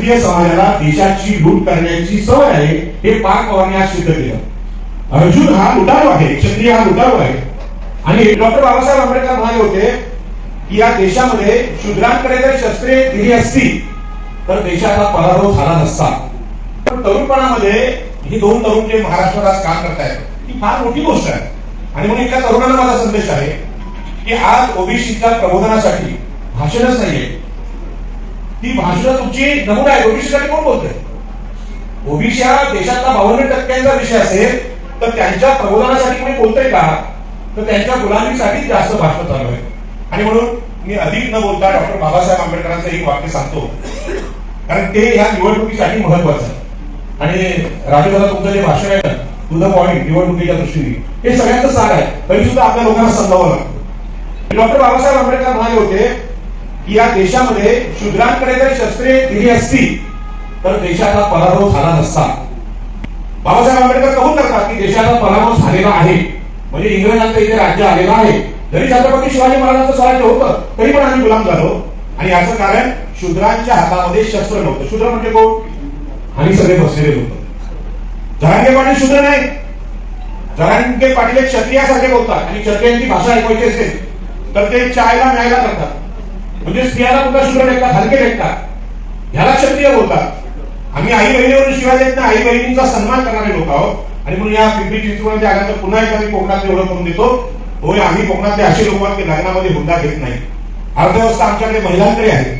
क्षत्रिय समाजाला देशाची लूट करण्याची सवय आहे हे पार पवारने आज सिद्ध केलं. अर्जुन हा लुटारू आहे क्षत्रिय हा लुटारू आहे. आणि डॉक्टर बाबासाहेब आंबेडकर म्हणाले होते की या देशामध्ये शूद्रांकडे जर शस्त्रे दिली असती तर देशाचा पराभव झाला नसता. पण तरुणपणामध्ये ही दोन तरुण जे महाराष्ट्रात आज काम करतायत ही फार मोठी गोष्ट आहे. आणि म्हणून एका तरुणाला माझा संदेश आहे की आज ओबीसीच्या प्रबोधनासाठी भाषणच नाहीये. ती भाषा तुमची नमुना आहे. ओबीसीसाठी कोण बोलतोय? ओबीसी हा देशातला बावन्न टक्क्यांचा विषय असेल तर त्यांच्या प्रबोधनासाठी कोणी बोलतोय का? तर त्यांच्या गुलामीसाठी जास्त भाषण चालू आहे. आणि म्हणून मी अधिक न बोलता डॉक्टर बाबासाहेब आंबेडकरांचं एक वाक्य सांगतो. कारण ते ह्या निवडणुकीसाठी महत्वाचं आहे. आणि राजू दादा तुमचं जे भाषण आहे ना तुझं पॉईंट निवडणुकीच्या दृष्टीने हे सगळ्यांचं सार आहे. तरी सुद्धा आपल्या लोकांना समजावं लागतं. डॉक्टर बाबासाहेब आंबेडकर म्हणाले होते की या देशामध्ये शूद्रांकडे जर शस्त्रे दिली असती तर देशाचा पराभव झाला नसता. बाबासाहेब आंबेडकर कहून करतात की देशाचा पराभव झालेला आहे. म्हणजे इंग्रजांचं इथे राज्य आलेलं आहे. जरी छत्रपती शिवाजी महाराजांचं स्वराज्य होतं तरी पण आम्ही गुलाम झालो. आणि याचं कारण शूद्रांच्या हातामध्ये शस्त्र नव्हतं. शूद्र म्हणजे कोण? आम्ही सगळे बसलेले होतो. जरांगे पाटील शूद्र नाही जरांगे पाटील एक क्षत्रियासारखे बोलतात. आणि क्षत्रियांची भाषा ऐकवायची असेल तर ते चायला न्यायला करतात. म्हणजे स्त्रियाला कुठला शूद्र लेखतात हलके लेखतात ह्याला क्षत्रिय बोलतात. आम्ही आई बहिणीवरून शिवाय देत नाही. आई बहिणींचा सन्मान करणारे लोक आहोत. आणि म्हणून या पिंपरी चिंचवडमध्ये आल्यानंतर पुन्हा एकदा मी कोकणातली एवढं करून देतो. होय आम्ही कोकणातले असे लोक आहोत की लग्नामध्ये हुंडा घेत नाही. अर्थव्यवस्था आमच्याकडे महिलांकडे आहे.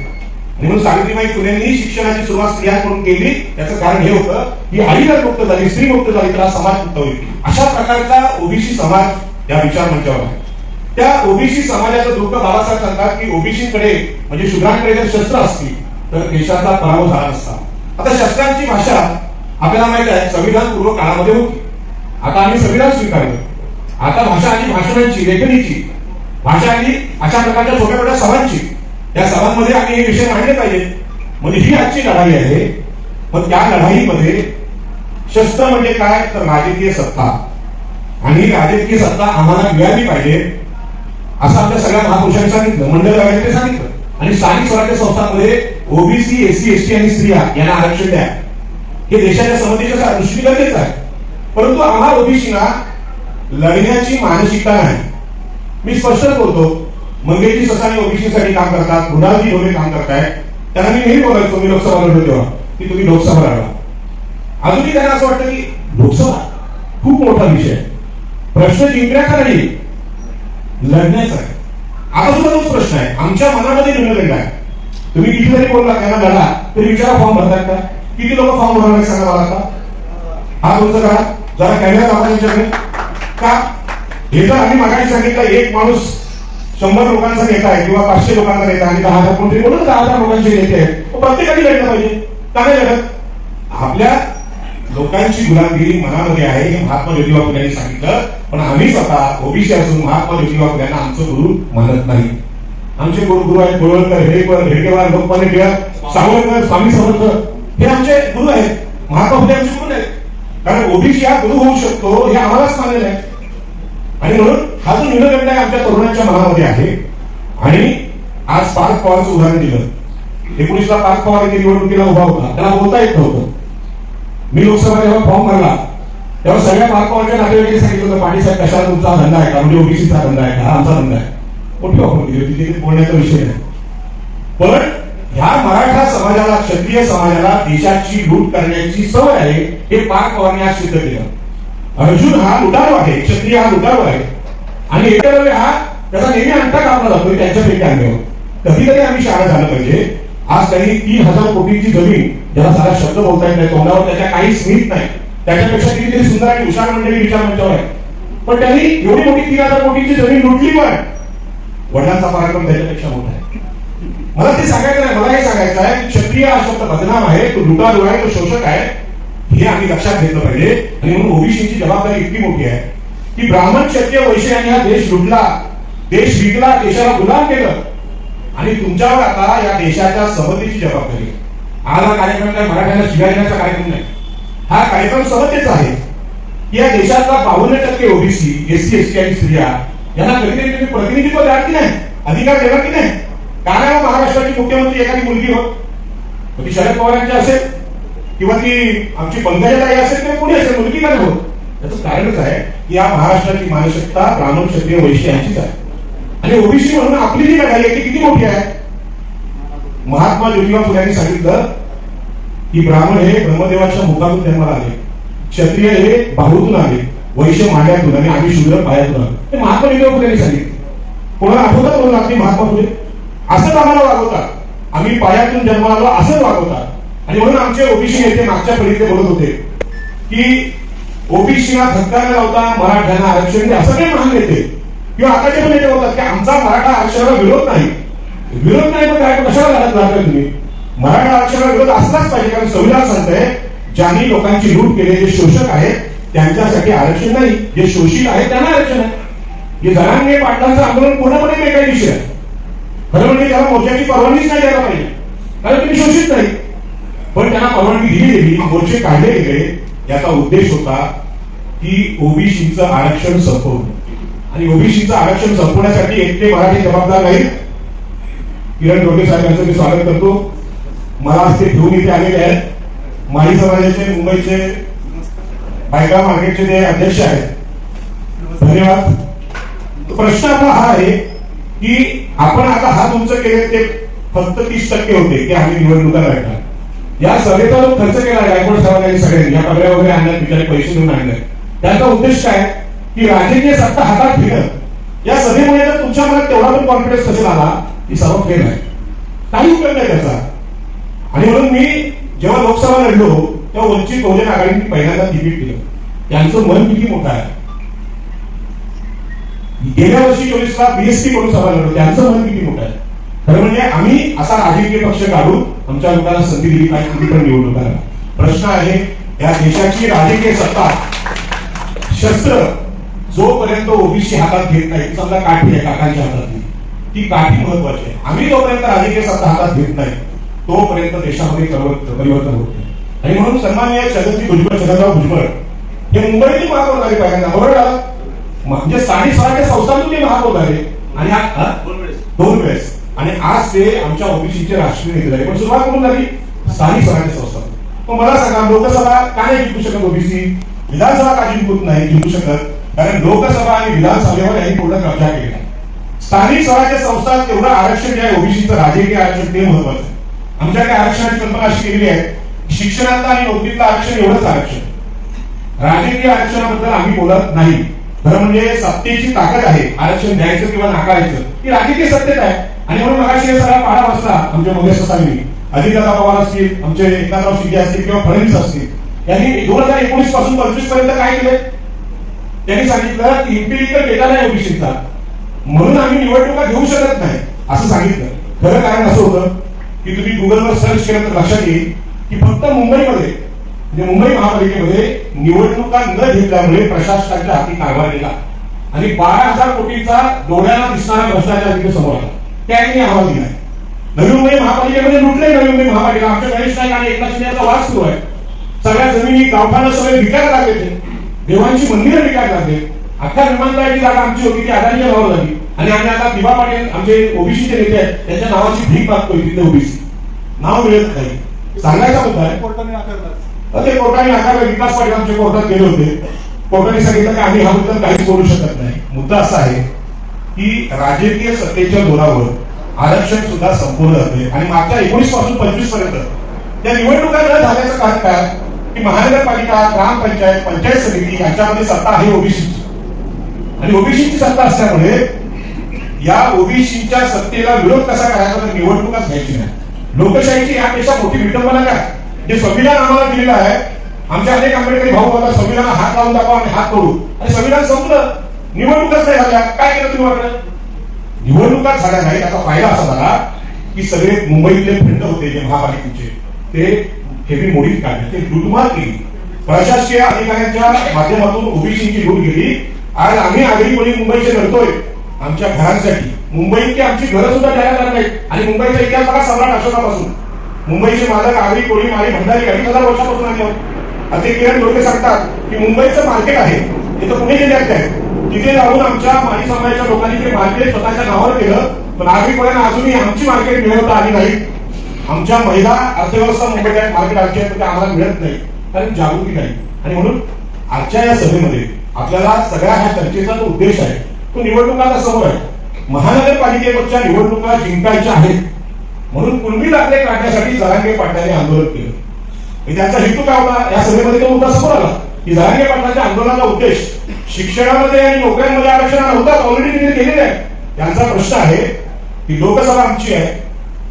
म्हणून सावित्रीबाई फुलेंनी शिक्षणाची सुरुवात स्त्रियांकडून केली. त्याचं कारण हे होतं की आई जर मुक्त झाली स्त्री मुक्त झाली तर हा समाज मुक्त होईल. अशा प्रकारचा ओबीसी समाज या विचार मंचावर आहे. त्या ओबीसी समाजाचं दुःख बाबासाहेब सांगतात की ओबीसीकडे म्हणजे शूद्रांकडे जर शस्त्र असतील तर देशाचा पराभव झाला असता आता शस्त्रांची भाषा आपल्याला माहीत आहे संविधान पूर्व काळामध्ये होती. आता आम्ही संविधान स्वीकारलं. आता भाषा आणि भाषणांची लेखणीची भाषा आणि अशा प्रकारच्या छोट्या मोठ्या सभांची त्या सभांमध्ये आम्ही हे विषय मांडले पाहिजे. म्हणजे ही आजची लढाई आहे. पण त्या लढाईमध्ये शस्त्र म्हणजे काय? तर राजकीय सत्ता. आणि राजकीय सत्ता आम्हाला मिळाली पाहिजे. असं आपल्या सगळ्या महापुरुषांनी सांगितलं मंडळ ते सांगितलं. आणि स्थानिक स्वराज्य संस्थांमध्ये ओबीसी एससी एसटी आणि स्त्रिया यांना आरक्षण द्या. हे देशाच्या समतेच्या दृष्टी गरजेचं आहे. परंतु आम्हा ओबीसीना लढण्याची मानसिकता नाही. मी स्पष्ट बोलतो मंगेशी ससानी ओबीसीसाठी काम करतात मृणालजी ढोले काम करतायत. त्यांना मी नेहमी बोलायचो मी लोकसभा लढलो तेव्हा की तुम्ही लोकसभा लढा अजूनही त्यांना असं वाटतं की लोकसभा खूप मोठा विषय प्रश्न जिंकण्याचा नाही लढण्याचा आहे. आता सुद्धा तोच प्रश्न आहे. आमच्या मनामध्ये निर्णय आहे. तुम्ही किती जरी बोलला त्यांना लढा. तरी विचारा फॉर्म भरतात का? किती लोक फॉर्म भरणार सांगा मला का हा तुमचं करा. जरा कॅमेरा दाखवा त्यांच्याकडे. का? हे तर आम्ही मागाशी सांगितलं एक माणूस शंभर लोकांचा नेता आहे किंवा पाचशे लोकांचा नेता आणि दहा हजार कोणतरी बोलून दहा हजार लोकांचे नेते आहेत. प्रत्येकाने लढलं पाहिजे. का नाही लढत? आपल्या लोकांची गुलामगिरी मनामध्ये आहे हे महात्मा ज्योतिबा फुले यांनी सांगितलं. पण आम्ही स्वतः ओबीसी असून महात्मा ज्योतिबा फुले यांना आमचं गुरु मानत नाही. आमचे गुरु गुरु आहेत गोळवलकर हेडेकर हेडकेवार लोकमान्य टिळक सावरकर स्वामी समर्थ हे आमचे गुरु आहेत. महात्मा फुले आमचे गुरु आहेत. कारण ओबीसी हा गुरु होऊ शकतो हे आम्हालाच मानलेलं आहे. आणि म्हणून हा जो न्यूनगंड आहे आमच्या तरुणांच्या मनामध्ये आहे आणि आज पार्थ पवारचं उदाहरण दिलं. एकोणीसला पार्थ पवार निवडणुकीला उभा होता. त्याला बोलता येत नव्हतं. मी लोकसभा जेव्हा फॉर्म भरला तेव्हा सगळ्या पार्थ नातेवाईकांनी सांगितलं होतं पाटीसाहेब कशाला तुमचा धंदा आहे? का म्हणजे ओबीसीचा धंदा आहे का हा आमचा धंदा आहे. मोठी ऑफर दिली होती तिथे बोलण्याचा विषय नाही. पण ह्या मराठा समाजाला क्षत्रिय समाजाला देशाची लूट करण्याची सवय आहे हे पाक पवारने आज सिद्ध केलं. अर्जुन हा लुटारू आहे क्षत्रिय हा लुटारू आहे. आणि एकलव्य हा त्याचा नेहमी अंता कापला जातो त्यांच्यापैकी अंगावर कधीतरी आम्ही शाळा झालं पाहिजे. आज त्यांनी तीन हजार कोटींची जमीन ज्याला सारा शब्द बोलता येत नाही तोंडावर त्याच्या काही स्मित नाही. त्याच्यापेक्षा कितीतरी सुंदर आणि हुशार मंडळी विचार मंचावर आहे. पण त्यांनी एवढी मोठी तीन हजार कोटीची जमीन लुटली पण वडिलांचा पराक्रम त्याच्यापेक्षा मोठा आहे. मला ते सांगायचं नाही मला हे सांगायचं आहे क्षत्रिय हा शब्द बदनाम आहे तो लुटारू आहे तो शोषक आहे. हे आम्ही लक्षात घेतलं पाहिजे. आणि म्हणून ओबीसीची जबाबदारी इतकी मोठी आहे की ब्राह्मण क्षत्रिय वैश्य यांनी हा देश लुटला देश विकला देशाला गुलाम केलं. आणि तुमच्यावर आता या देशाच्या समतेची जबाबदारी आहे. आज हा कार्यक्रम काय मराठ्यांना शिव्या देण्याचा कार्यक्रम नाही. हा कार्यक्रम समतेचा आहे. या देशातला बावन्न टक्के ओबीसी एससी एसटी आणि स्त्रिया यांना कधीतरी तुम्ही प्रतिनिधित्व द्या की नाही? अधिकार देणार की नाही? का नाही महाराष्ट्राची मुख्यमंत्री एखादी मुलगी हो. ती शरद पवारांची असेल किंवा ती आमची पंकजाताई असेल किंवा कोणी असेल मुलगी का नाही होत? त्याचं कारणच आहे की या महाराष्ट्राची मानसिकता ब्राह्मण क्षत्रिय वैश्य यांचीच आहे. आणि ओबीसी म्हणून आपली जी लढाई आहे ती किती मोठी आहे? महात्मा ज्योतिबा फुल्यांनी सांगितलं की ब्राह्मण हे ब्रह्मदेवाच्या मुखातून जन्माला आले. क्षत्रिय हे बाहूतून आले. वैश्य माड्यातून आणि आम्ही शूद्र पायातून आलो. हे महात्मा ज्योतिबा फुल्यांनी सांगितलं. कोणाला आठवतात म्हणून आपली महात्मा फुले? असंच आम्हाला वागवतात. आम्ही पायातून जन्माला आलो असंच वागवतात. आणि म्हणून आमचे ओबीसी नेते मागच्या पिढीतले बोलत होते की ओबीसीला धक्का न लावता मराठ्यांना आरक्षण असं काही महान नेते किंवा आताचे पण नेते होतात की आमचा मराठा आरक्षणाला विरोध नाही. विरोध नाही पण काय? कशाला घालत लागलाय तुम्ही? मराठा आरक्षणाला विरोध असलाच पाहिजे कारण संविधान सांगतंय ज्यांनी लोकांची लूट केली जे शोषक आहेत त्यांच्यासाठी आरक्षण नाही. जे शोषित आहेत त्यांना आरक्षण आहे. हे जरांगे पाटलांचं आंदोलन पूर्णपणे बेकायदेशीर आहे. खरं म्हणजे त्याला मोर्चाची परवानगीच नाही द्यायला पाहिजे. कारण तुम्ही शोषित नाही. पण त्यांना परवानगी दिली गेली मोर्चे काढले गेले. याचा उद्देश होता की ओबीसीचं आरक्षण संपवणं. आणि ओबीसीचं आरक्षण संपवण्यासाठी एकटे मराठी जबाबदार नाहीत किरण डोके साहेब यांचं मी स्वागत करतो. मला आज ते घेऊन इथे आलेले आहेत. माळी समाजाचे मुंबईचे बायका मार्केटचे ते अध्यक्ष आहेत. धन्यवाद. प्रश्न आपला हा आहे की आपण आता हा तुमचं केले ते फक्त तीस टक्के होते की आम्ही निवडणुका लढणार. या सभेचा जो खर्च केला गायकवाड साहेबांनी सगळ्यांनी. या पगड्या वगैरे आणल्या बिचारे पैसे देऊन आणले त्याचा उद्देश काय? की राजकीय सत्ता हातात घेणं या सभेमुळे तुमच्या मनात तेवढा पण कॉन्फिडन्स कसेल आला? ही सर्व फेल आहे. काही उपयोग नाही त्याचा. आणि म्हणून मी जेव्हा लोकसभा लढलो तेव्हा वंचित बहुजन आघाडीने पहिल्यांदा तिकीट दिलं. त्यांचं मन किती मोठं आहे. गेल्या वर्षी चोवीसला बीएसटी करून सभा लढलो त्यांचं मन किती मोठं आहे. खरं म्हणजे आम्ही असा राजकीय पक्ष काढून आमच्या लोकांना संधी दिली पाहिजे तुम्ही पण निवडणुका प्रश्न आहे या देशाची राजकीय सत्ता शस्त्र जोपर्यंत ओबीसी हातात घेत नाही समजा काठी आहे काकांच्या हातात. ती काठी महत्वाची आहे. आम्ही जोपर्यंत राजकीय सत्ता हातात घेत नाही तोपर्यंत देशामध्ये परिवर्तन परिवर्तन होत नाही. आणि म्हणून सन्माननीय छगनजी भुजबळ छगनराव भुजबळ हे मुंबईतील महापौर झाले पहिल्यांदा बरोबर? म्हणजे स्थानिक स्वराज्य संस्थांतून ते महापौर झाले आणि? दोन वेळेस. आणि आज ते आमच्या ओबीसीचे राष्ट्रीय नेते झाले. पण सुरुवात करून झाली स्थानिक स्वराज्य संस्था. मग मला सांगा लोकसभा का नाही जिंकू शकत ओबीसी? विधानसभा का जिंकूत नाही जिंकू शकत? कारण लोकसभा आणि विधानसभेवर यांनी पूर्ण कब्जा आहे. स्थानिक स्वराज्य संस्था तेवढं आरक्षण जे आहे ओबीसीचं राजकीय आरक्षण ते महत्वाचं आहे. आमच्याकडे आरक्षणाची कल्पना अशी केलेली आहे की शिक्षणातलं आणि नोकरीतलं आरक्षण एवढंच आरक्षण. राजकीय आरक्षणाबद्दल आम्ही बोलत नाही. खरं म्हणजे सत्तेची ताकद आहे आरक्षण द्यायचं किंवा नाकारायचं ती राजकीय सत्तेत आहे. आणि म्हणून मगाशी सगळा पाडा वाचला आमच्या मोदी साहेबांनी अजितदादा पवार असतील आमचे एकनाथराव शिंदे असतील किंवा फडणवीस असतील यांनी दोन हजार एकोणीसपासून पंचवीसपर्यंत काय केले त्यांनी सांगितलं की इम्पिरिकल डेटा नाही ओबीसीचा. म्हणून आम्ही निवडणुका घेऊ शकत नाही असं सांगितलं. खरं कारण असं होतं की तुम्ही गुगलवर सर्च केलं तर लक्षात येईल की फक्त मुंबईमध्ये म्हणजे मुंबई महापालिकेमध्ये निवडणुका न घेतल्यामुळे प्रशासनाच्या हाती कारभार गेला. आणि बारा हजार कोटीचा डोळ्याला दिसणारा भ्रष्टाचार तिथे समोर आला. त्यांनी अहवाल दिलाय नवी मुंबई महापालिकेमध्ये लुटले नवी मुंबई महापालिका आमच्या गणेश नाईक आणि एकनाथ शिंदे यांचा वाद सुरू आहे. सगळ्या जमिनी गावठाणं सगळे विकायला लागले ते. देवांची मंदिरं विकायला लागले. अख्खा विमानतळाची जागा आमची होती ती अदानीच्या नावावर झाली. आणि आम्ही आता दिवा पाटील आमचे ओबीसीचे नेते आहेत त्यांच्या नावाची भीक मागतोय तिथे ओबीसी. नाव मिळत नाही. सांगायचा मुद्दा आहे. कोर्टाने नाकारलं. ते कोर्टाने नाकारलं. विकास पाटील आमच्या कोर्टात गेले होते. कोर्टाने सांगितलं की आम्ही ह्याबद्दल काहीच बोलू शकत नाही. मुद्दा असा आहे की राजकीय सत्तेच्या जोरावर आरक्षण सुद्धा संपूर्ण जाते आणि मागच्या एकोणीसपासून पंचवीसपर्यंत या निवडणुका न झाल्याचं कारण काय? की महानगरपालिका ग्रामपंचायत पंचायत समिती यांच्यामध्ये सत्ता आहे ओबीसीची. आणि ओबीसीची सत्ता असल्यामुळे या ओबीसीच्या सत्तेला विरोध कसा करायचा तर निवडणुकाच घ्यायची नाही. लोकशाहीची यापेक्षा मोठी विटंबना काय? जे संविधान आम्हाला दिलेलं आहे आमच्या अनेक आंबेडकरी भाऊ आता संविधान हात लावून दाखवा आणि हात करू आणि संविधान संपलं निवडणुकाच नाही झाल्या? काय केलं तुम्ही वाटलं निवडणुका झाल्या नाही त्याचा फायदा असा झाला की सगळे मुंबईतले फंड होते जे महापालिकेचे ते हेवी मोडीत काढले ते लुटमार केली. प्रशासकीय अधिकाऱ्यांच्या माध्यमातून ओबीसीची लूट गेली. आज आम्ही आगरी कोणी मुंबईचे लढतोय आमच्या घरांसाठी. मुंबईतली आमची घरं सुद्धा द्यायला जात नाहीत. आणि मुंबईचा इतिहास बघा सम्राट अशोकापासून. मुंबईचे मालक आगरी कोळी मारी भंडारी अडीच हजार वर्षापासून आले आहोत. आता ते किरण लोक सांगतात की मुंबईचं मार्केट आहे. तिथं पुणे जिल्ह्यात आहे. तिथे जाऊन आमच्या माळी समाजाच्या लोकांनी ते मार्केट स्वतःच्या नावावर केलं. पण आगरी कोळ्यांना अजूनही आमची मार्केट मिळवता आली नाही. आमच्या महिला अर्थव्यवस्था मुंबईत मार्केट आमची आहे आम्हाला मिळत नाही. कारण जागृती नाही. आणि म्हणून आजच्या या सभेमध्ये आपल्याला सगळ्या ह्या चर्चेचा जो उद्देश आहे तो निवडणुकांना समोर आहे. महानगरपालिकेवरच्या निवडणुका जिंकायच्या आहेत. म्हणून कुणबी दाखले काढण्यासाठी जरांगे पाटलांनी आंदोलन केलं. आणि त्यांचा हेतू काय होता? या सभेमध्ये तो मुद्दा समोर आला. की जरांगे पाटलांच्या आंदोलनाचा उद्देश शिक्षणामध्ये आणि नोकऱ्यांमध्ये आरक्षण होता ऑलरेडी तिने केलेले आहे. त्यांचा प्रश्न आहे की लोकसभा आमची आहे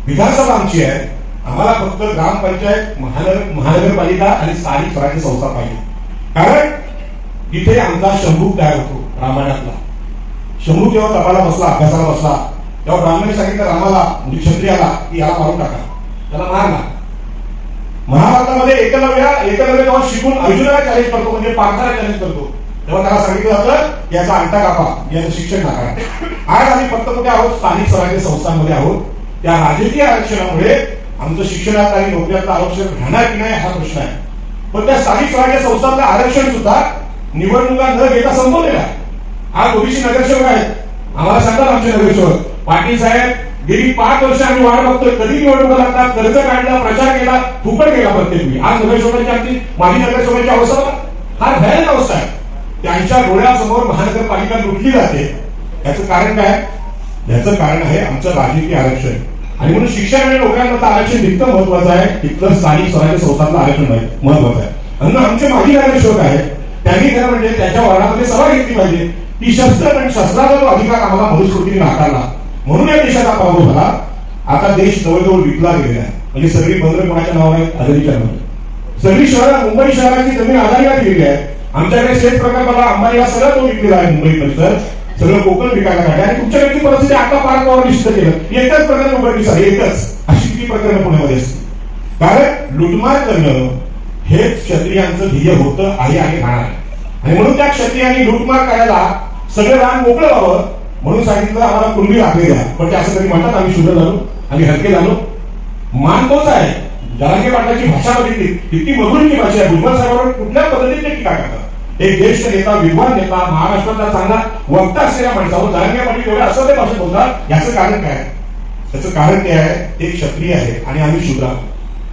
विधानसभा आमची आहे आम्हाला फक्त ग्रामपंचायत महानगर महानगरपालिका आणि स्थानिक स्वराज्य संस्था पाहिजे. कारण तिथे आमचा शंभू तयार होतो? रामायणातला. शंभू जेव्हा तपाला बसला अभ्यासाला बसला तेव्हा ब्राह्मणाने सांगितलं रामाला म्हणजे क्षत्रियाला की याला मारून टाका. त्याला मारला. महाभारतामध्ये एकलव्य एकलव्य जेव्हा शिकून अर्जुनाला चॅलेंज करतो म्हणजे पार्थाला चॅलेंज करतो तेव्हा त्याला सांगितलं जातं याचा अंटा कापा याचं शिक्षण टाका आज आम्ही फक्त कुठे आहोत? स्थानिक स्वराज्य संस्थांमध्ये आहोत. त्या राजकीय आरक्षणामुळे आमचं शिक्षणात आणि नोकऱ्यातलं आरक्षण राहणार की नाही हा प्रश्न आहे. पण त्या स्थानिक स्वराज्य संस्थांचं आरक्षण सुद्धा निवडणुका न घेता संपवलेला आहे आज ओबीसी नगरसेवक आहेत. आम्हाला सांगतात आमचे नगरसेवक. पाटील साहेब गेली पाच वर्ष आम्ही वाट बघतोय. कधी निवडणुका लागतात? कर्ज काढला प्रचार केला फुकट केला प्रत्येक वेळी. आज नगरसेवकांची आमची माजी नगरसेवकांची अवस्था हा फार भयानक अवस्था आहे. त्यांच्या डोळ्यासमोर महानगरपालिका लुटली जाते. याचं कारण काय? याचं कारण आहे आमचं राजकीय आरक्षण. आणि म्हणून शिक्षण आणि नोकऱ्यांमधलं आरक्षण इतकं महत्वाचं आहे. तितकं स्थानिक स्वराज्य संस्थांचं आरक्षण महत्वाचं आहे. म्हणून आमचे माजी नगरसेवक आहेत. त्यांनी खरं म्हणजे त्याच्या वर्णामध्ये सभा घेतली पाहिजे. ती शस्त्र आणि शस्त्राचा अधिकार आम्हाला मनुस्मृतीने नाकारला. म्हणून या देशाचा पाऊस झाला. आता देश जवळजवळ विकला गेलेला आहे. म्हणजे सगळी बंदर कोणाच्या नावावर आहेत? अदानीच्या नावावर. सगळी शहर मुंबई शहराची जमीन अदानीला गेलेली आहे. आमच्याकडे शेत प्रकल्पाला अंबानीला सगळं तो विकलेला आहे मुंबई परिसर. सगळं कोकण विकायला काढलं आणि तुमच्याकडची परिस्थिती आता पार पवार निश्चित केलं. एकच प्रकरण उघडकीस आहे एकच. अशी किती प्रकरण पुण्यामध्ये असतील? कारण लुटमार करणं हे क्षत्रियांचं ध्येय होतं आहे आणि राहणार आणि म्हणून त्या क्षत्रियांनी लुटमार करायला सगळं रान मोकळं व्हावं म्हणून सांगितलं आम्हाला पूर्वी आखले द्या. पण ते असं कधी म्हणतात आम्ही शुद्ध झालो आम्ही हलके झालो. मान तोच आहे. जरांगे पाटलाची भाषा बघितली इतकी मधुरची भाषा आहे. भुजबळ साहेबांवर कुठल्या पद्धतीने टीका करतात? एक ज्येष्ठ नेता विद्वान नेता महाराष्ट्रातला चांगला वक्ता असलेल्या माणसावर जरांगे पाटील एवढ्या असभ्य भाषेत बोलतात याचं कारण काय? त्याचं कारण ते आहे एक क्षत्रिय आहे आणि आम्ही शुद्ध आहोत.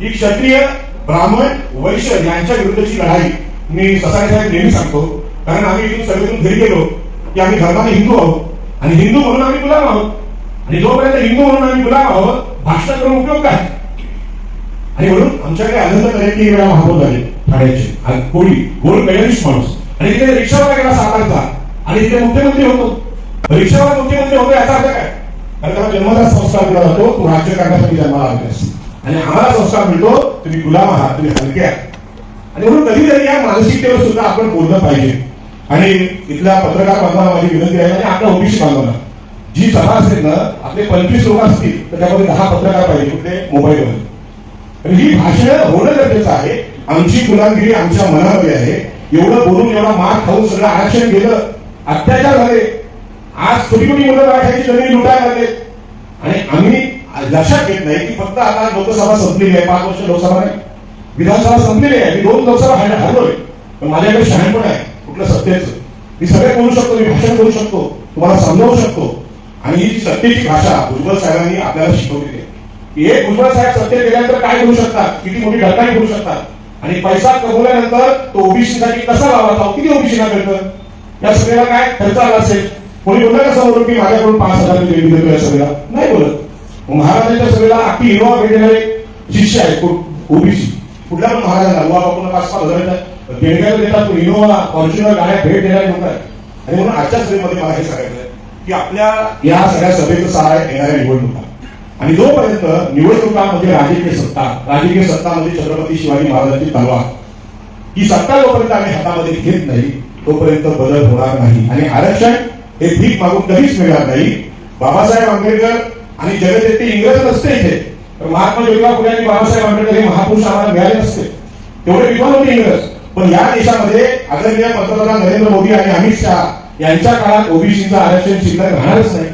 ही क्षत्रिय ब्राह्मण वैश्य यांच्या विरुद्धची लढाई मी ससाई साहेब नेहमी सांगतो. कारण आम्ही इथून सगळीतून घरी गेलो की आम्ही धर्माने हिंदू आहोत. आणि हिंदू म्हणून आम्ही गुलाम आहोत. आणि जोपर्यंत हिंदू म्हणून आम्ही गुलाम आहोत भाषण करून उपयोग काय? आणि म्हणून आमच्याकडे आनंद करायची वेळा महापौर झाले ठाण्याचे. आणि कोळी गोल मेडलिस्ट माणूस. आणि तिथे रिक्षावाला गेला सातारचा आणि तिथे मुख्यमंत्री होतो. रिक्षावाला मुख्यमंत्री होतो याचा अर्थ काय? कारण त्याला जन्मदास संस्कार दिला जातो. तो राज्य जन्माला जन्माला आलेस आणि आम्हाला संस्कार मिळतो तुम्ही गुलाम आहात तुम्ही हलके आहात. आणि म्हणून कधीतरी या मानसिकतेवर सुद्धा आपण बोललं पाहिजे. आणि इथल्या पत्रकार बांधवांना माझी विनंती आहे आणि आपल्या ओबीसी बांधवांना जी सभा असेल ना आपले पंचवीस लोक असतील तर त्यामध्ये दहा पत्रकार पाहिजे कुठले? मोबाईलवर. आणि ही भाषण होणं गरजेचं आहे. आमची गुलामगिरी आमच्या मनामध्ये आहे. एवढं बोलून एवढा मार खाऊन सगळं आरक्षण गेलं अत्याचार झाले. आज छोटी छोटी मुलं मराठ्याची जमीन लुटायला लागले आणि आम्ही लक्षात घेत नाही की फक्त आता लोकसभा संपलेली आहे पाच वर्ष लोकसभा नाही. विधानसभा संपलेली आहे मी दोन लोकसभा हरलो- हरलोय. पण माझ्याकडे शहाणपण आहे कुठलं सत्तेचं. मी सगळे बोलू शकतो मी भाषण करू शकतो तुम्हाला समजावू शकतो. आणि ही सत्तेची भाषा भुजबळ साहेबांनी आपल्याला शिकवलेली आहे. की हे भुजबळ साहेब सत्तेत गेल्यानंतर काय करू शकतात? किती मोठी घटनाही करू शकतात? आणि पैसा कमवल्यानंतर तो ओबीसीसाठी कसा लावा? किती ओबीसीला मिळतं? या सगळ्याला काय खर्च आला असेल? कोणी बोलला का समोर की माझ्याकडून पाच हजार रुपये देतो या सगळ्याला? नाही बोलत. महाराजांच्या सगळ्याला अख्खी इनोवा भेट शिष्य आहेत ओबीसी. कुठल्या पण महाराजांना उवा बापून पाच पाच हजाराच्या देणग्याला देतात पण इनोवा फॉर्च्युनर गाड्या भेट देणारे लोक आहेत. आणि म्हणून आजच्या सभेमध्ये मला हे सांगायचं आहे की आपल्या या सगळ्या सभेचं सार आहे येणाऱ्या निवडणुका. आणि जोपर्यंत निवडणुकांमध्ये राजकीय सत्ता राजकीय सत्तामध्ये छत्रपती शिवाजी महाराजांची तलवार ही सत्ता जोपर्यंत आम्ही हातामध्ये घेत नाही तोपर्यंत बदल होणार नाही. आणि आरक्षण हे भीक मागून कधीच मिळणार नाही. बाबासाहेब आंबेडकर आणि जगत ते इंग्रज नसते इथे. तर महात्मा ज्योतिबा फुले आणि बाबासाहेब आंबेडकर हे महापुरुष आम्हाला मिळाले नसते. तेवढे विद्वान होते इंग्रज. पण या देशामध्ये आदरणीय पंतप्रधान नरेंद्र मोदी आणि अमित शहा यांच्या काळात ओबीसीचं आरक्षण शिल्लक राहणारच नाही.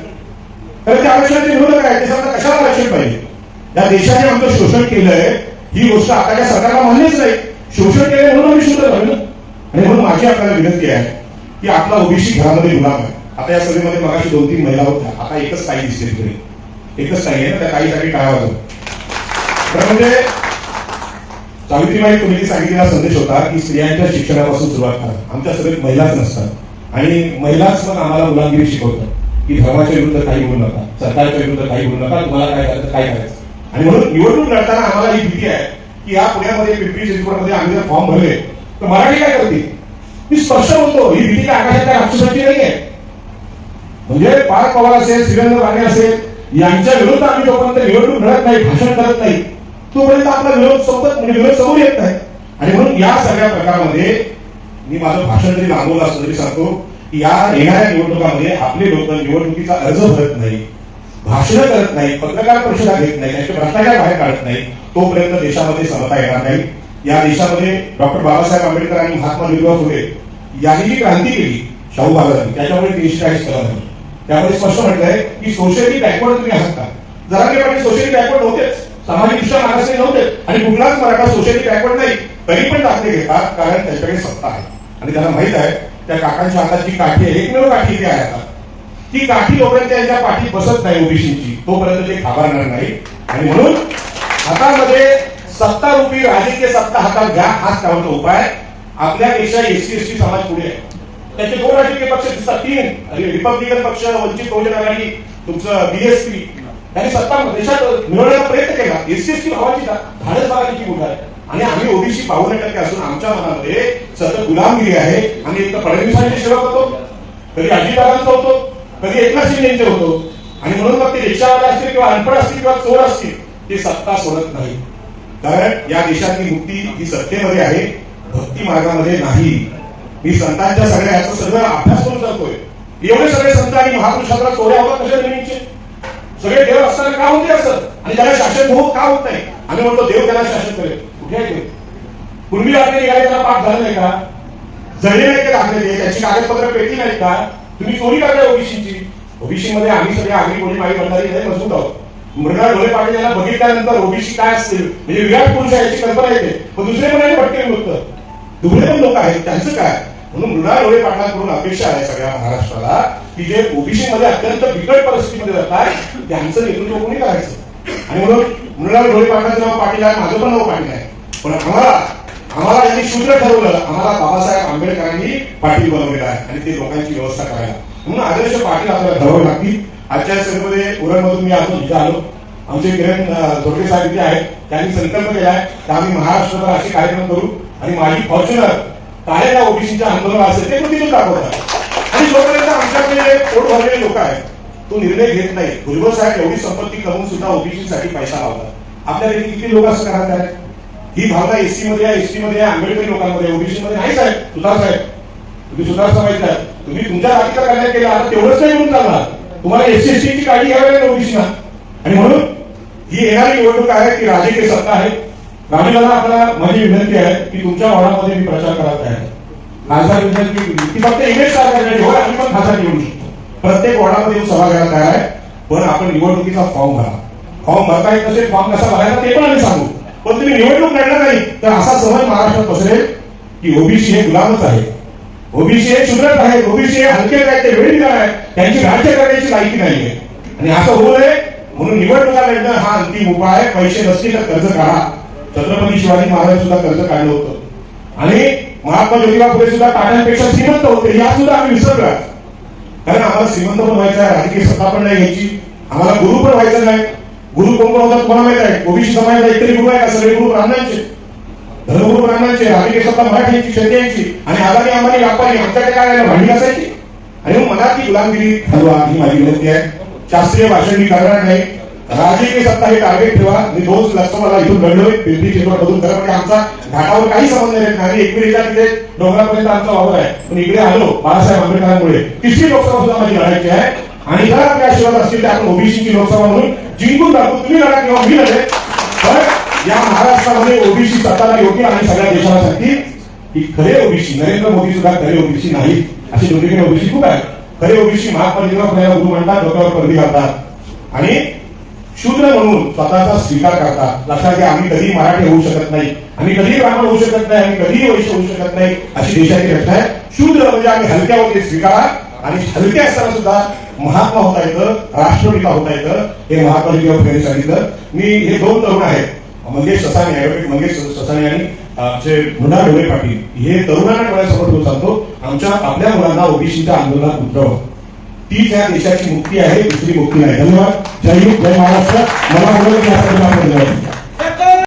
तर त्या आरक्षणाचे विरोधक आहे ते सांगतात कशाला आरक्षण पाहिजे? या देशाने आमचं शोषण केलंय. ही गोष्ट आताच्या सरकारला मान्यच नाही. शोषण केलंय म्हणून आम्ही शुद्ध झालो. आणि म्हणून माझी आपल्याला विनंती आहे की आपला ओबीसी घरामध्ये गुलाम आहे. आता या सभेमध्ये मगाशी दोन तीन महिला होत्या. आता एकच काही दिसते एकच ताई आहे ना त्या ताईसाठी टाळा वाजव खरं म्हणजे सावित्रीबाई फुलेंनी सांगितलेला संदेश होता की स्त्रियांच्या शिक्षणापासून सुरुवात करा. आमच्या सगळ्यात महिलाच नसतात. आणि महिलाच मग आम्हाला मुलांगिरी शिकवतात. की धर्माच्या विरुद्ध काही बोलू नका सरकारच्या विरुद्ध काही बोलू नका तुम्हाला काय करायचं काय करायचं. आणि म्हणून निवडणूक लढताना आम्हाला ही भीती आहे की या पुण्यामध्ये पिंपरी चिंचवडमध्ये आम्ही जर फॉर्म भरले तर मराठी काय करते मी स्पष्ट बोलतो ही भीती काय आकाशाच्या राक्षसाची नाही आहे म्हणजे पार्थ पवार असेल श्रीरंग राणे असेल यांच्या विरोधात आम्ही जोपर्यंत निवडणूक लढत नाही भाषण करत नाही तोपर्यंत आपला विरोध सोबत म्हणजे विरोध समोर येत नाही. आणि म्हणून या सगळ्या प्रकारामध्ये मी माझं भाषण जरी लांबवलं असलं तरी सांगतो की या येणाऱ्या निवडणुकामध्ये आपले लोक निवडणुकीचा अर्ज भरत नाही भाषण करत नाही पत्रकार परिषदा घेत नाही त्यांचे भ्रष्टाचार बाहेर काढत नाही तोपर्यंत देशामध्ये समता येणार नाही. या देशामध्ये डॉक्टर बाबासाहेब आंबेडकर आणि महात्मा ज्योतिबा फुले यांनी जी क्रांती केली शाहू महाराजांनी त्याच्यामुळे देश चाळीस स्थळ त्यामध्ये स्पष्ट म्हटलंय की सोशली बॅकवर्ड तुम्ही आहात का? जरा पाटील सोशली बॅकवर्ड नव्हतेच सामाजिकदृष्ट्या मागासले नव्हते आणि कुठलाच मराठा सोशली बॅकवर्ड नाही. तरी पण दाखले घेतात कारण त्यांच्याकडे सत्ता आहे. आणि त्यांना माहीत आहे त्या काकांच्या हातात जी काठी आहे एकमेव काठी ती आहे आता. ती काठी जोपर्यंत त्यांच्या पाठी बसत नाही ओबीसीची तोपर्यंत ते घाबरणार नाही. आणि म्हणून हातामध्ये सत्ता रूपी राजकीय सत्ता हातात घ्या हाच त्यावरचा उपाय आपल्यापेक्षा एसटी एसटी समाज पुढे आहे. त्याचे दोन राजकीय पक्ष दिसतात. तीन. रिपब्लिकन पक्ष वंचित बहुजन आघाडी तुमचं बीएसपी त्यांनी सत्ता देशात मिळवण्याचा प्रयत्न केला. एससी एसटी भावाची धाडस बघा किती मोठा आहे आणि आम्ही ओबीसी बावन्न टक्के असून आमच्या मनामध्ये सतत गुलामगिरी आहे. आणि एक तर फडणवीसांची सेवा करतो कधी अजितदादांचा होतो. कधी एकनाथ शिंदेचे होतो. आणि म्हणून मग ते रिक्षावाले असतील किंवा अनपढ असतील किंवा चोर असतील ते सत्ता सोडत नाही. कारण या देशातली मुक्ती ही सत्तेमध्ये आहे. भक्ती मार्गामध्ये नाही. मी संतांच्या सगळ्या याचा सगळं अभ्यास करून जातोय एवढे सगळे संत आणि महापुरुषांना चोऱ्या होतात कशा जमिनीचे? सगळे देव असताना का होते असं? आणि त्याला शासन हो का होत नाही? आम्ही म्हणतो देव त्याला शासन करेल. कुठे आहे देव कुणबी आपले निघाले त्याला पाठ झालं नाही का? जळले नाही का दाखले त्याची कागदपत्र पेटी नाहीत का? तुम्ही चोरी करताय ओबीसीची. ओबीसी मध्ये आम्ही सगळे आगरी कोणी माई भंडारी नाही मजबूत आहोत. मृणाल ढोले पाटील यांना बघितल्यानंतर ओबीसी काय असतील? म्हणजे विराट पुरुष याची कल्पना येते. पण दुसरे पण आहे भटके वृत्त पण लोक आहेत. त्यांचं काय? म्हणून मृणाल डोळे पाटलांकडून अपेक्षा आहे सगळ्या महाराष्ट्राला की जे ओबीसी मध्ये अत्यंत बिकट परिस्थितीमध्ये जातात त्यांचं नेतृत्व कोणी करायचं? आणि म्हणून मृणाल डोळे पाटलांचं नाव पाटील आहे माझं पण नाव पाटील आहे. पण आम्हाला आम्हाला यांनी शूद्र ठरवलं आम्हाला बाबासाहेब आंबेडकरांनी पाटील बनवलेलं आहे आणि ते लोकांची व्यवस्था करायला. म्हणून आदर्श पाटील आपल्याला ठरवावे लागतील. आजच्या सभेमध्ये उरणमधून मी अजून इथे आलो. आमचे किरण धोटे साहेब जे आहेत. त्यांनी संकल्प केलाय की आम्ही महाराष्ट्रभर असे कार्यक्रम करू आणि माझी फॉर्च्युनर काय त्या ओबीसीच्या आंदोलन असेल ते पण तिथून दाखवतात. आणि जोपर्यंत आमच्याकडे पोट भरलेले लोक आहेत तो निर्णय घेत नाही. भुजबळ साहेब एवढी संपत्ती कमवून सुद्धा ओबीसी साठी पैसा लावतात. आपल्याकडे किती लोक असं करत आहेत ही भावना एसटी मध्ये आहे एसटी मध्ये आंबेडकरी लोकांमध्ये ओबीसी मध्ये नाही साहेब सुधार साहेब. तुम्ही सुधार समाज आहे तुम्ही तुमच्या जातीचा कल्याण केला आता तेवढंच नाही म्हणून चालणार तुम्हाला एससी एसटीची काळजी घ्यावी लागेल ओबीसीना आणि म्हणून ही येणारी निवडणूक आहे ती राजकीय सत्ता आहे. रामेला आपल्याला माझी विनंती आहे की तुमच्या वाडामध्ये मी प्रचार करत आहे. खासदार विनंती ती फक्त इमेज तयार होय आम्ही पण खासदार निवडू शकतो प्रत्येक वाडामध्ये येऊन सभा घ्यायला तयार आहे. पण आपण निवडणुकीचा फॉर्म भरा. फॉर्म भरता येत नसेल फॉर्म कसा भरायचा ते पण आम्ही सांगू. पण तुम्ही निवडणूक लढणार नाही तर असा समज महाराष्ट्रात पसरेल की ओबीसी हे गुलामच आहे. ओबीसी हे शुद्रच आहे ओबीसी हे हलके काय ते वेळी आहे. त्यांची राज्य करण्याची लायकी नाहीये. आणि असं होऊ नये म्हणून निवडणुका लढणं हा अंतिम उपाय आहे. पैसे नसतील तर कर्ज काढा. छत्रपती शिवाजी महाराज सुद्धा कर्ज काढलं होतं. आणि महात्मा ज्योतिबा फुले सुद्धा टाट्यांपेक्षा श्रीमंत होते. या सुद्धा आम्ही विसरलो कारण आम्हाला श्रीमंत पण व्हायचं आहे राजकीय सत्ता पण नाही घ्यायची आम्हाला गुरु पण व्हायचं नाही. गुरु कोण कोण होता तुम्हाला माहीत आहे? ओबीसी समाजाला एकतरी गुरु आहे का सगळे गुरु ब्राह्मणांचे. धर्मगुरु ब्राह्मणांचे राजकीय सत्ता मराठ्यांची क्षेत्रियांची आणि आगामी आम्हाला व्यापारी आमच्याकडे काय आहे भांडी असायची आणि मग मनात ती गुलामगिरी ठरवा ही माझी विनंती आहे. शास्त्रीय भाषण मी करणार नाही. राजकीय सत्ता हे टार्गेट ठेवा. मी दोन लक्षमाला इथून लढलोय. पिंपरी चिंचवड मधून खरं म्हणजे आमचा घाटावर काही संबंध नाही. आम्ही एकविरीच्या तिथे डोंगरापर्यंत आमचा वावर आहे. पण इकडे आलो बाळासाहेब आंबेडकरांमुळे. तिसरी लोकसभा सुद्धा माझी लढायची आहे. आणि जर आपल्या आशीर्वाद असतील तर आपण ओबीसीची लोकसभा म्हणून जिंकून दाखवू तुम्ही लढा किंवा मी लढे. पण या महाराष्ट्रामध्ये ओबीसी सत्ताला योग्य आणि सगळ्या देशाला सांगतील की खरे ओबीसी नरेंद्र मोदी सुद्धा खरे ओबीसी नाही. अशी दोन्हीकडे ओबीसी खूप आहे खरे ओबीसी महात्मा ज्योतिबा फुले गुरु म्हणतात डोक्यावर पर्दी घालतात. आणि शूद्र म्हणून स्वतःचा स्वीकार करतात लक्षात घ्या आम्ही कधी मराठी होऊ शकत नाही. आम्ही कधी ब्राह्मण होऊ शकत नाही आम्ही कधी वैश्य होऊ शकत नाही अशी देशाची रचना आहे. शूद्र म्हणजे आम्ही हलक्या होते स्वीकारा. आणि हलके असताना सुद्धा महात्मा होता येतं राष्ट्रपिता होता येतं हे महात्मा ज्योतिबा सांगितलं. मी हे दोन तरुण आहेत. मंगेश ससाने ऍडव्होकेट मंगेश ससाने आणि आमचे मृणाल ढोले पाटील. हे तरुणांना डोळ्यासमोर ठेवून सांगतो आमच्या आपल्या मुलांना ओबीसीच्या आंदोलनात उतरवं तीच या देशाची मुक्ती आहे दुसरी मुक्ती नाही. धन्यवाद. जय हिंद जय महाराष्ट्र. मला